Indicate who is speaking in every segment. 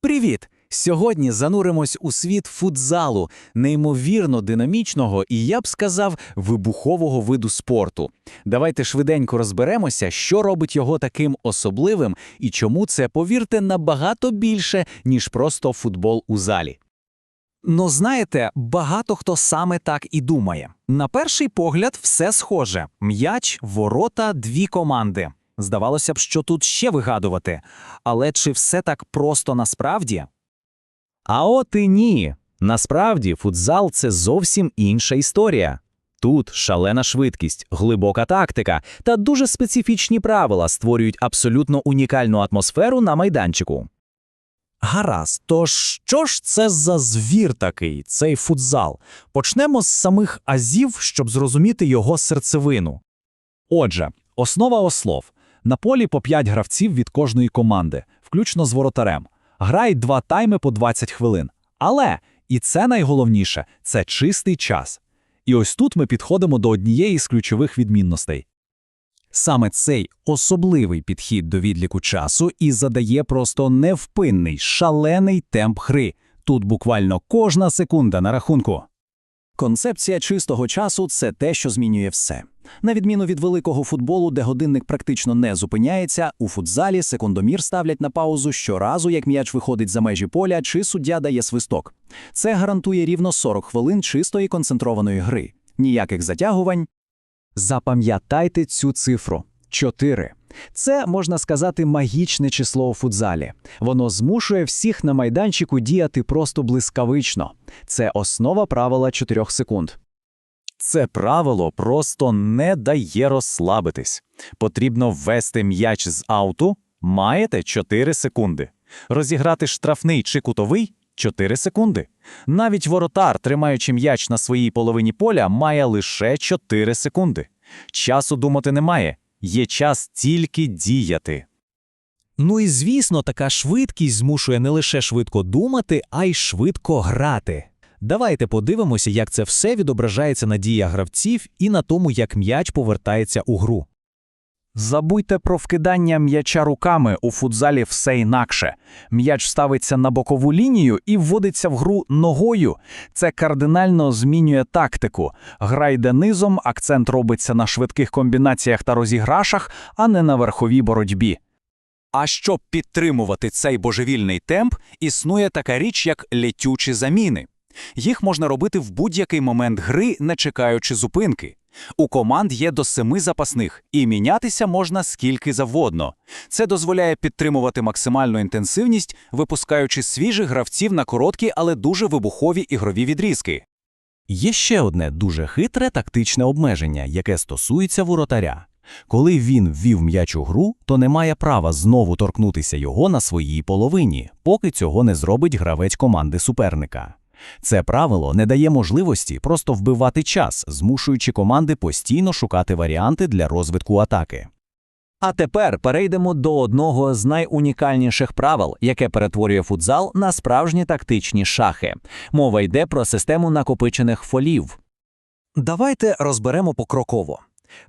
Speaker 1: Привіт! Сьогодні зануримось у світ футзалу, неймовірно динамічного і, я б сказав, вибухового виду спорту. Давайте швиденько розберемося, що робить його таким особливим і чому це, повірте, набагато більше, ніж просто футбол у залі.
Speaker 2: Ну, знаєте, багато хто саме так і думає. На перший погляд, все схоже: м'яч, ворота, дві команди. Здавалося б, що тут ще вигадувати. Але чи все так просто насправді?
Speaker 3: А от і ні. Насправді, футзал це зовсім інша історія. Тут шалена швидкість, глибока тактика та дуже специфічні правила створюють абсолютно унікальну атмосферу на майданчику.
Speaker 2: Гаразд, тож що ж це за звір такий, цей футзал? Почнемо з самих азів, щоб зрозуміти його серцевину. Отже, основа основ. На полі по 5 гравців від кожної команди, включно з воротарем. Грають два тайми по 20 хвилин. Але, і це найголовніше, це чистий час. І ось тут ми підходимо до однієї з ключових відмінностей. Саме цей особливий підхід до відліку часу і задає просто невпинний, шалений темп гри. Тут буквально кожна секунда на рахунку. Концепція чистого часу це те, що змінює все. На відміну від великого футболу, де годинник практично не зупиняється, у футзалі секундомір ставлять на паузу щоразу, як м'яч виходить за межі поля чи суддя дає свисток. Це гарантує рівно 40 хвилин чистої концентрованої гри. Ніяких затягувань, Запам'ятайте цю цифру 4. Це, можна сказати, магічне число у футзалі. Воно змушує всіх на майданчику діяти просто блискавично. Це основа правила 4 секунд. Це правило просто не дає розслабитись. Потрібно ввести м'яч з ауту, маєте 4 секунди. Розіграти штрафний чи кутовий 4 секунди. Навіть воротар, тримаючи м'яч на своїй половині поля, має лише 4 секунди. Часу думати немає, є час тільки діяти.
Speaker 4: Ну і звісно, така швидкість змушує не лише швидко думати, а й швидко грати. Давайте подивимося, як це все відображається на діях гравців і на тому, як м'яч повертається у гру.
Speaker 2: Забудьте про вкидання м'яча руками у футзалі все інакше. М'яч ставиться на бокову лінію і вводиться в гру ногою. Це кардинально змінює тактику. Гра йде низом, акцент робиться на швидких комбінаціях та розіграшах, а не на верховій боротьбі. А щоб підтримувати цей божевільний темп, існує така річ, як летючі заміни. Їх можна робити в будь-який момент гри, не чекаючи зупинки. У команд є до семи запасних, і мінятися можна скільки завгодно. Це дозволяє підтримувати максимальну інтенсивність, випускаючи свіжих гравців на короткі, але дуже вибухові ігрові відрізки.
Speaker 3: Є ще одне дуже хитре тактичне обмеження, яке стосується воротаря. Коли він ввів м'яч у гру, то не має права знову торкнутися його на своїй половині, поки цього не зробить гравець команди суперника. Це правило не дає можливості просто вбивати час, змушуючи команди постійно шукати варіанти для розвитку атаки.
Speaker 2: А тепер перейдемо до одного з найунікальніших правил, яке перетворює футзал на справжні тактичні шахи. Мова йде про систему накопичених фолів. Давайте розберемо покроково.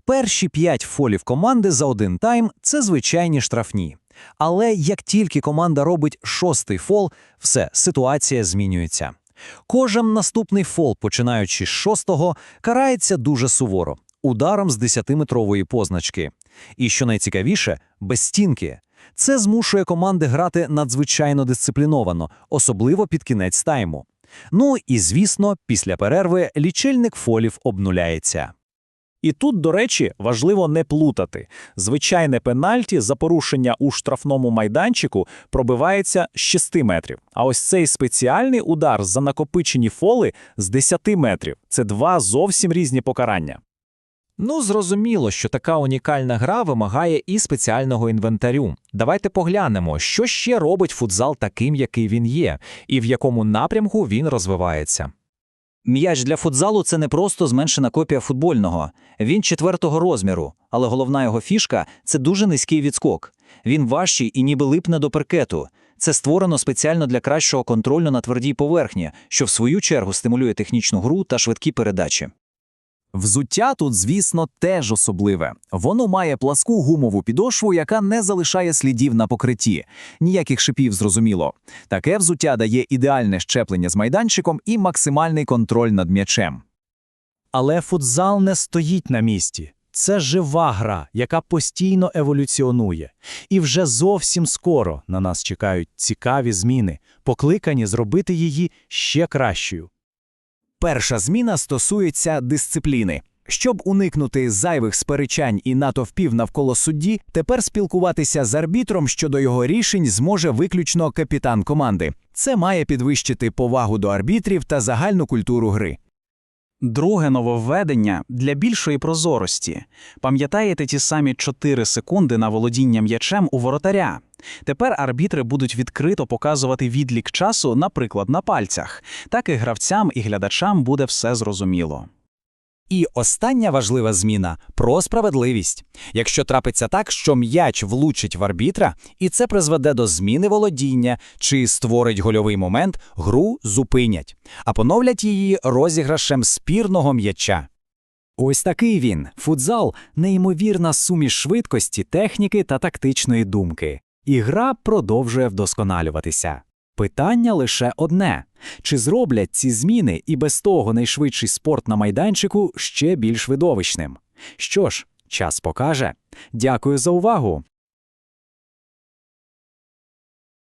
Speaker 2: Перші п'ять фолів команди за один тайм це звичайні штрафні. Але як тільки команда робить шостий фол, все, ситуація змінюється. Кожен наступний фол, починаючи з шостого, карається дуже суворо, ударом з 10-метрової позначки. І що найцікавіше, без стінки. Це змушує команди грати надзвичайно дисципліновано, особливо під кінець тайму. Ну і звісно, після перерви лічильник фолів обнуляється. І тут, до речі, важливо не плутати. Звичайне пенальті за порушення у штрафному майданчику пробивається з 6 метрів. А ось цей спеціальний удар за накопичені фоли з 10 метрів це два зовсім різні покарання.
Speaker 4: Ну, зрозуміло, що така унікальна гра вимагає і спеціального інвентарю. Давайте поглянемо, що ще робить футзал таким, який він є, і в якому напрямку він розвивається.
Speaker 5: М'яч для футзалу це не просто зменшена копія футбольного. Він четвертого розміру, але головна його фішка це дуже низький відскок. Він важчий і ніби липне до паркету. Це створено спеціально для кращого контролю на твердій поверхні, що в свою чергу стимулює технічну гру та швидкі передачі.
Speaker 1: Взуття тут, звісно, теж особливе. Воно має пласку гумову підошву, яка не залишає слідів на покритті. Ніяких шипів, зрозуміло. Таке взуття дає ідеальне щеплення з майданчиком і максимальний контроль над м'ячем.
Speaker 2: Але футзал не стоїть на місці. Це жива гра, яка постійно еволюціонує. І вже зовсім скоро на нас чекають цікаві зміни, покликані зробити її ще кращою.
Speaker 1: Перша зміна стосується дисципліни. Щоб уникнути зайвих сперечань і натовпів навколо судді, тепер спілкуватися з арбітром щодо його рішень зможе виключно капітан команди. Це має підвищити повагу до арбітрів та загальну культуру гри.
Speaker 6: Друге нововведення для більшої прозорості. Пам'ятаєте ті самі 4 секунди на володіння м'ячем у воротаря? Тепер арбітри будуть відкрито показувати відлік часу, наприклад, на пальцях. Так і гравцям і глядачам буде все зрозуміло.
Speaker 4: І остання важлива зміна про справедливість. Якщо трапиться так, що м'яч влучить в арбітра, і це призведе до зміни володіння чи створить гольовий момент, гру зупинять, а поновлять її розіграшем спірного м'яча.
Speaker 5: Ось такий він. Футзал неймовірна суміш швидкості, техніки та тактичної думки. І гра продовжує вдосконалюватися. Питання лише одне: чи зроблять ці зміни і без того найшвидший спорт на майданчику ще більш видовищним? Що ж, час покаже. Дякую за увагу.